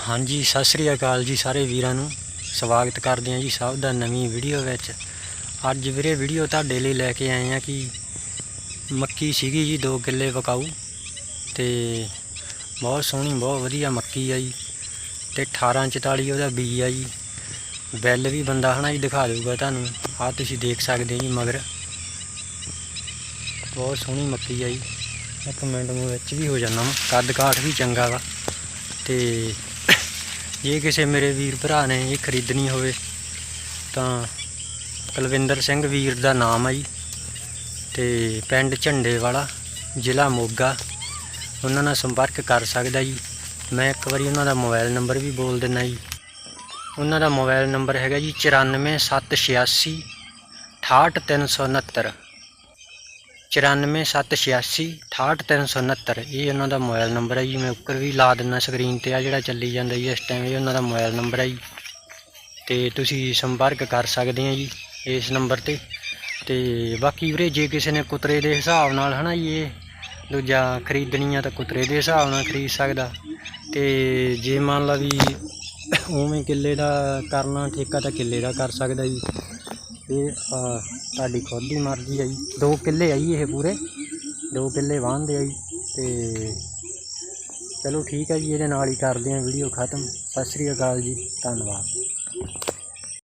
ਹਾਂਜੀ, ਸਤਿ ਸ੍ਰੀ ਅਕਾਲ ਜੀ ਸਾਰੇ ਵੀਰਾਂ ਨੂੰ। ਸਵਾਗਤ ਕਰਦੇ ਹਾਂ ਜੀ ਸਭ ਦਾ ਨਵੀਂ ਵੀਡੀਓ ਵਿੱਚ। ਅੱਜ ਵੀਰੇ ਵੀਡੀਓ ਤੁਹਾਡੇ ਲਈ ਲੈ ਕੇ ਆਏ ਆ ਕਿ ਮੱਕੀ ਸੀਗੀ ਜੀ 2 ਕਿੱਲੇ ਵਕਾਊ ਤੇ ਬਹੁਤ ਸੋਹਣੀ, ਬਹੁਤ ਵਧੀਆ ਮੱਕੀ ਆ ਜੀ ਤੇ 1844 ਉਹਦਾ ਬੀਜ ਆ ਜੀ। ਬੈਲ ਵੀ ਬੰਦਾ ਹਨਾ ਜੀ ਦਿਖਾ ਦੇਊਗਾ ਤੁਹਾਨੂੰ, ਆਹ ਤੁਸੀਂ ਦੇਖ ਸਕਦੇ ਜੀ ਮਗਰ। ਬਹੁਤ ਸੋਹਣੀ ਮੱਕੀ ਆ ਜੀ। ਇੱਕ ਮਿੰਟ ਨੂੰ ਵਿੱਚ ਵੀ ਹੋ ਜਾਂਦਾ ਵਾ, ਕੱਦ ਕਾਠ ਵੀ ਚੰਗਾ ਵਾ ਤੇ ਜੇ ਕਿਸੇ ਮੇਰੇ ਵੀਰ ਭਰਾ ਨੇ ਇਹ ਖਰੀਦਣੀ ਹੋਵੇ ਤਾਂ ਕੁਲਵਿੰਦਰ ਸਿੰਘ ਵੀਰ ਦਾ ਨਾਮ ਆ ਜੀ ਤੇ ਪਿੰਡ ਝੰਡੇ ਵਾਲਾ ਜ਼ਿਲ੍ਹਾ ਮੋਗਾ। ਉਹਨਾਂ ਨਾਲ ਸੰਪਰਕ ਕਰ ਸਕਦਾ ਜੀ। ਮੈਂ ਇੱਕ ਵਾਰੀ ਉਹਨਾਂ ਦਾ ਮੋਬਾਈਲ ਨੰਬਰ ਵੀ ਬੋਲ ਦਿੰਦਾ ਜੀ। ਉਹਨਾਂ ਦਾ ਮੋਬਾਈਲ ਨੰਬਰ ਹੈਗਾ ਜੀ 94786 68369 94786 68369 ਇਹ ਉਹਨਾਂ ਦਾ ਮੋਬਾਈਲ ਨੰਬਰ ਹੈ ਜੀ, ਮੈਂ ਉੱਪਰ ਵੀ ਲਾ ਦਿੰਦਾ ਸਕਰੀਨ ਤੇ ਆ, ਜਿਹੜਾ ਚੱਲੀ ਜਾਂਦਾ ਜੀ, ਇਸ ਟਾਈਮ ਇਹ ਉਹਨਾਂ ਦਾ ਮੋਬਾਈਲ ਨੰਬਰ ਹੈ ਜੀ। ਤੇ ਤੁਸੀਂ ਸੰਪਰਕ ਕਰ ਸਕਦੇ ਆ ਜੀ ਇਸ ਨੰਬਰ ਤੇ। ਤੇ ਬਾਕੀ ਵੀਰੇ, ਜੇ ਕਿਸੇ ਨੇ ਕੁਤਰੇ ਦੇ ਹਿਸਾਬ ਨਾਲ ਹਨਾ ਜੀ, ਇਹ ਦੂਜਾ ਖਰੀਦਣੀ ਆ ਤਾਂ ਕੁਤਰੇ ਦੇ ਹਿਸਾਬ ਨਾਲ ਖਰੀਦ ਸਕਦਾ। ਤੇ ਜੇ ਮੰਨ ਲਾ ਵੀ ਉਵੇਂ ਕਿੱਲੇ ਦਾ ਕਰਨਾ, ਠੇਕਾ ਤਾਂ ਕਿੱਲੇ ਦਾ ਕਰ ਸਕਦਾ ਜੀ। ਇਹ ਤੁਹਾਡੀ ਖੁਦ ਦੀ ਮਰਜ਼ੀ ਆ ਜੀ। ਦੋ ਕਿੱਲੇ ਆ ਜੀ ਇਹ ਪੂਰੇ। ਦੋ ਕਿੱਲੇ ਵਾਹੁੰਦੇ ਆ ਜੀ। ਤੇ ਚਲੋ ਠੀਕ ਹੈ ਜੀ, ਇਹਦੇ ਨਾਲ ਹੀ ਕਰਦੇ ਹਾਂ ਵੀਡੀਓ ਖਤਮ। ਸਤਿ ਸ੍ਰੀ ਅਕਾਲ ਜੀ। ਧੰਨਵਾਦ।